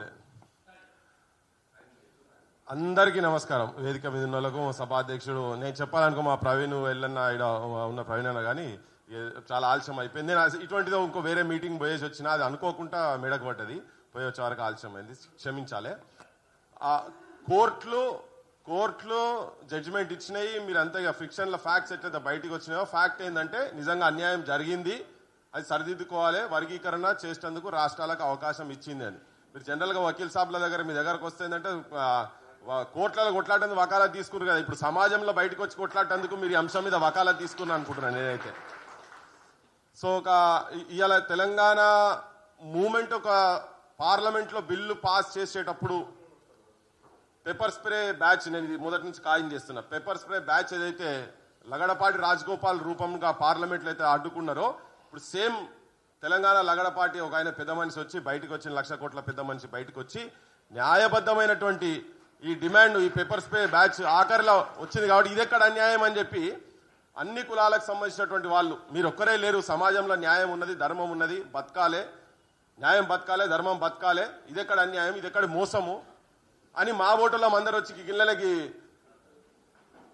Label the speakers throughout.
Speaker 1: లేదు అందరికీ నమస్కారం. వేదిక మీద ఉన్న వాళ్ళకు సభాధ్యక్షుడు నేను చెప్పాలనుకో మా ప్రవీణ్ వెళ్ళన్న ఈడ ఉన్న ప్రవీణ్ అన్న కానీ చాలా ఆలస్యం అయిపోయింది. నేను ఇటువంటిదో ఇంకో వేరే మీటింగ్ పోయేసి వచ్చిన అది అనుకోకుండా మెడకు పడ్డది. పోయి వచ్చే వరకు ఆలస్యం అయింది. క్షమించాలి. కోర్టులు కోర్టులు జడ్జిమెంట్ ఇచ్చినాయి మీరు అంతా ఇక ఫిక్షన్ల ఫ్యాక్ట్స్ ఎట్లయితే బయటికి వచ్చినాయో ఫ్యాక్ట్ ఏంటంటే నిజంగా అన్యాయం జరిగింది అది సరిదిద్దుకోవాలి వర్గీకరణ చేసేందుకు రాష్ట్రాలకు అవకాశం ఇచ్చింది అని. మీరు జనరల్గా వకీల్ సాబ్ల దగ్గర మీ దగ్గరకు వస్తే ఏంటంటే కోట్లలో కొట్లాడేందుకు వకాలా తీసుకున్నారు కదా. ఇప్పుడు సమాజంలో బయటకు వచ్చి కొట్లాడేందుకు మీరు ఈ అంశం మీద వకాలా తీసుకున్నాను అనుకుంటున్నాను నేనైతే. సో ఒక ఇవాళ తెలంగాణ మూమెంట్ ఒక పార్లమెంట్లో బిల్లు పాస్ చేసేటప్పుడు పెప్పర్ స్ప్రే బ్యాచ్ నేను ఇది మొదటి నుంచి ఖాయం చేస్తున్నా. పెప్పర్ స్ప్రే బ్యాచ్ ఏదైతే లగడపాటి రాజగోపాల్ రూపంగా పార్లమెంట్లో అయితే అడ్డుకున్నారో ఇప్పుడు సేమ్ తెలంగాణ లగడపాటి ఒక ఆయన పెద్ద మనిషి వచ్చి బయటకు వచ్చిన లక్ష కోట్ల పెద్ద మనిషి బయటకు వచ్చి న్యాయబద్ధమైనటువంటి ఈ డిమాండ్ ఈ పేపర్స్ పే బ్యాచ్ ఆఖరిలో వచ్చింది కాబట్టి ఇది ఎక్కడ అన్యాయం అని చెప్పి అన్ని కులాలకు సంబంధించినటువంటి వాళ్ళు మీరు ఒక్కరే లేరు. సమాజంలో న్యాయం ఉన్నది ధర్మం ఉన్నది బతకాలే. న్యాయం బతకాలే ధర్మం బతకాలే. ఇదెక్కడ అన్యాయం? ఇదెక్కడ మోసము? అని మా ఓటర్లో అందరు వచ్చి గిన్నెలకి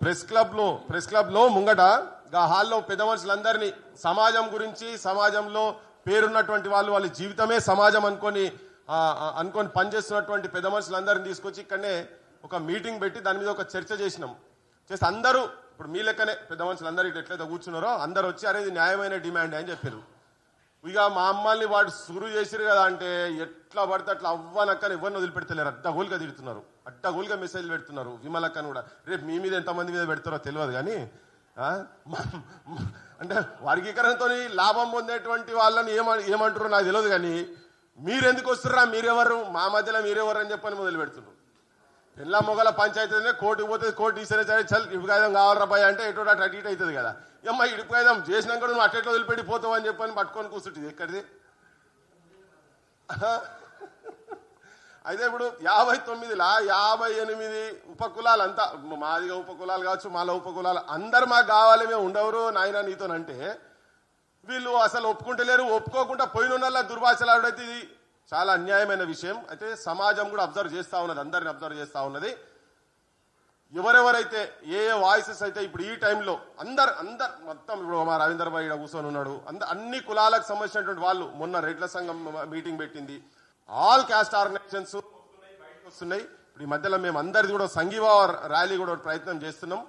Speaker 1: ప్రెస్ క్లబ్లో ప్రెస్ క్లబ్లో ముంగట గా హాల్లో పెద్ద మనుషులందరినీ సమాజం గురించి సమాజంలో పేరున్నటువంటి వాళ్ళు వాళ్ళ జీవితమే సమాజం అనుకొని అనుకొని పనిచేస్తున్నటువంటి పెద్ద మనుషులందరిని తీసుకొచ్చి ఇక్కడనే ఒక మీటింగ్ పెట్టి దాని మీద ఒక చర్చ చేసినాం. చేసి అందరూ ఇప్పుడు మీ లెక్కనే పెద్ద మనుషులు అందరూ ఇటు ఎట్లయితే కూర్చున్నారో అందరు వచ్చి అనేది న్యాయమైన డిమాండ్ అని చెప్పారు. ఇక మా అమ్మల్ని వాడు సురు చేసిరు కదా అంటే ఎట్లా పడితే అట్లా అవ్వనక్కని ఎవరిని వదిలిపెడతలేరు. అడ్డగోలుగా తిడుతున్నారు. అడ్డగోలుగా మెసేజ్లు పెడుతున్నారు. విమలక్కని కూడా. రేపు మీ మీద ఎంతమంది మీద పెడతారో తెలియదు కానీ అంటే వర్గీకరణతో లాభం పొందేటువంటి వాళ్ళని ఏమ ఏమంటారో నాకు తెలియదు కానీ మీరెందుకు వస్తుర్రా? మీరెవరు? మా మధ్యలో మీరెవరు అని చెప్పని మొదలు పెడుతున్నారు పిల్ల మొగల పంచాయతీనే కోటి పోతే కోటి ఇస్తే సరే చల్ ఇటుకాయదం కావాలరా భయ అంటే ఎటు అటు అటు ఇటు అవుతుంది కదా. అమ్మ ఇటుకాయదం చేసినాక నువ్వు అట్టెట్లో వదిలిపెట్టి పోతావు అని చెప్పని పట్టుకొని కూర్చుంటుంది ఎక్కడిది? అయితే ఇప్పుడు యాభై తొమ్మిదిలా? యాభై ఎనిమిది ఉపకులాలు అంతా మాదిగా ఉపకులాలు కావచ్చు మాల ఉపకులాలు అందరు మాకు కావాలి మేము ఉండవరు నాయన నీతోనంటే. వీళ్ళు అసలు ఒప్పుకుంటలేరు ఒప్పుకోకుండా పోయిన దుర్భాషలాడైతే ఇది చాలా అన్యాయమైన విషయం. అయితే సమాజం కూడా అబ్జర్వ్ చేస్తా ఉన్నది అందరిని అబ్జర్వ్ చేస్తా ఉన్నది. ఎవరెవరైతే ఏ ఏ వాయిసెస్ అయితే ఇప్పుడు ఈ టైంలో అందరు అందరు మొత్తం ఇప్పుడు మా రవీంద్రబాయి భాయ్ కూర్చొని ఉన్నాడు. అంద అన్ని కులాలకు సంబంధించినటువంటి వాళ్ళు మొన్న రెడ్ల సంఘం మీటింగ్ పెట్టింది. ఆల్ క్యాస్ట్ ఆర్గనైజేషన్స్ వస్తున్నాయి ఇప్పుడు ఈ మధ్యలో మేము అందరిది కూడా సంఘీభావ ర్యాలీ కూడా ఒక ప్రయత్నం చేస్తున్నాం.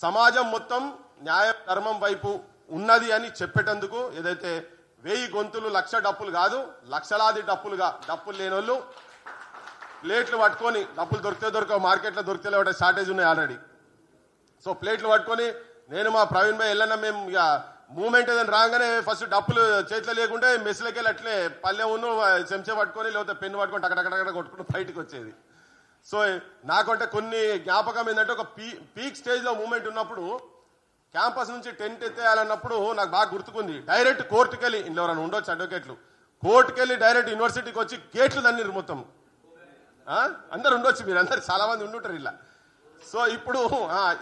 Speaker 1: సమాజం మొత్తం న్యాయ ధర్మం వైపు ఉన్నది అని చెప్పేటందుకు ఏదైతే వెయ్యి గొంతులు లక్ష డప్పులు కాదు లక్షలాది డప్పులుగా డప్పులు లేని వాళ్ళు ప్లేట్లు పట్టుకొని డబ్బులు దొరికితే దొరకవు మార్కెట్లో దొరికితే లేవట షార్టేజ్ ఉన్నాయి ఆల్రెడీ సో ప్లేట్లు పట్టుకొని నేను మా ప్రవీణ్ భాయ్ వెళ్ళిన మేము ఇక మూమెంట్ ఏదైనా రాగానే ఫస్ట్ డప్పులు చేతిలో లేకుంటే మెస్లకి వెళ్ళి అట్లే పల్లె ఉన్న చెంచా పట్టుకొని లేకపోతే పెన్ను పట్టుకొని టకటకటకట కొట్టుకుంటూ బయటకు వచ్చేది. సో నాకంటే కొన్ని జ్ఞాపకం ఏంటంటే ఒక పీ పీక్ స్టేజ్లో మూమెంట్ ఉన్నప్పుడు క్యాంపస్ నుంచి టెంట్ ఎత్తేయాలన్నప్పుడు నాకు బాగా గుర్తుకుంది. డైరెక్ట్ కోర్టుకు వెళ్ళి ఇంట్లో ఎవరైనా ఉండొచ్చు అడ్వకేట్లు కోర్టుకు వెళ్ళి డైరెక్ట్ యూనివర్సిటీకి వచ్చి గేట్లు తన్నిరు మొత్తం. అందరు ఉండొచ్చు మీరు అందరు చాలా మంది ఉండుంటారు ఇలా. సో ఇప్పుడు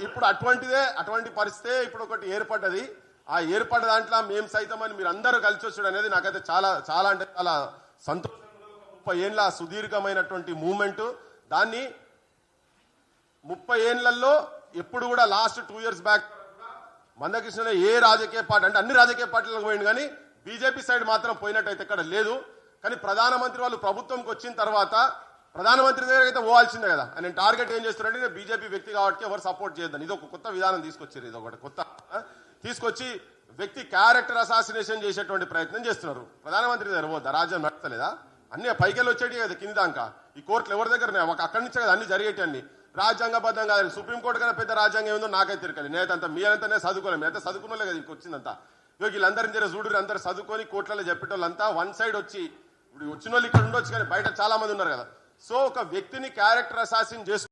Speaker 1: ఇప్పుడు అటువంటిదే అటువంటి పరిస్థితే ఇప్పుడు ఒకటి ఏర్పడ్డది. ఆ ఏర్పడ్డ దాంట్లో మేము సైతం అని మీరు అందరూ కలిసి వచ్చాడు అనేది నాకైతే చాలా చాలా అంటే చాలా సంతోషం ముప్పై ఏళ్ళ సుదీర్ఘమైనటువంటి మూమెంట్. దాన్ని ముప్పై ఏళ్ళలో ఎప్పుడు కూడా last two years back Mandakrishna ఏ రాజకీయ పార్టీ అంటే అన్ని రాజకీయ పార్టీలకు పోయింది కానీ బీజేపీ సైడ్ మాత్రం పోయినట్టయితే ఇక్కడ లేదు. కానీ ప్రధానమంత్రి వాళ్ళు ప్రభుత్వంకి వచ్చిన తర్వాత ప్రధానమంత్రి దగ్గర అయితే పోవాల్సిందే కదా. ఆయన టార్గెట్ ఏం చేస్తున్నారంటే బీజేపీ వ్యక్తి కాబట్టి ఎవరు సపోర్ట్ చేయొద్దని. ఇది ఒక కొత్త విధానం తీసుకొచ్చారు. ఇది ఒకటి కొత్త తీసుకొచ్చి వ్యక్తి క్యారెక్టర్ అసాసినేషన్ చేసేటువంటి ప్రయత్నం చేస్తున్నారు. ప్రధానమంత్రి దగ్గర పోద్దా రాజ్యం నడతలేదా? అన్ని పైకెళ్ళి వచ్చేటి కదా కింది దాకా ఈ కోర్టులు ఎవరి దగ్గర ఒక అక్కడి నుంచే కదా అన్ని జరిగేటి అన్ని. రాజ్యాంగబద్ధం కాదు సుప్రీంకోర్టు కన్నా పెద్ద రాజ్యాంగం ఏందో నాకైతే తిరగలి నేనంతా మీరంతా చదువుకోలేదు మీరంతా చదువుకున్నలే కదా ఇంక వచ్చిందంతా. ఇక వీళ్ళందరినీ జర చూడు అందరు చదువుకొని కోర్టులలో చెప్పేటోళ్ళంతా వన్ సైడ్ వచ్చి ఇప్పుడు వచ్చిన వాళ్ళు ఇక్కడ ఉండొచ్చు కానీ బయట చాలా మంది ఉన్నారు కదా. సో ఒక వ్యక్తిని క్యారెక్టర్ అసాసిన్ చేసుకు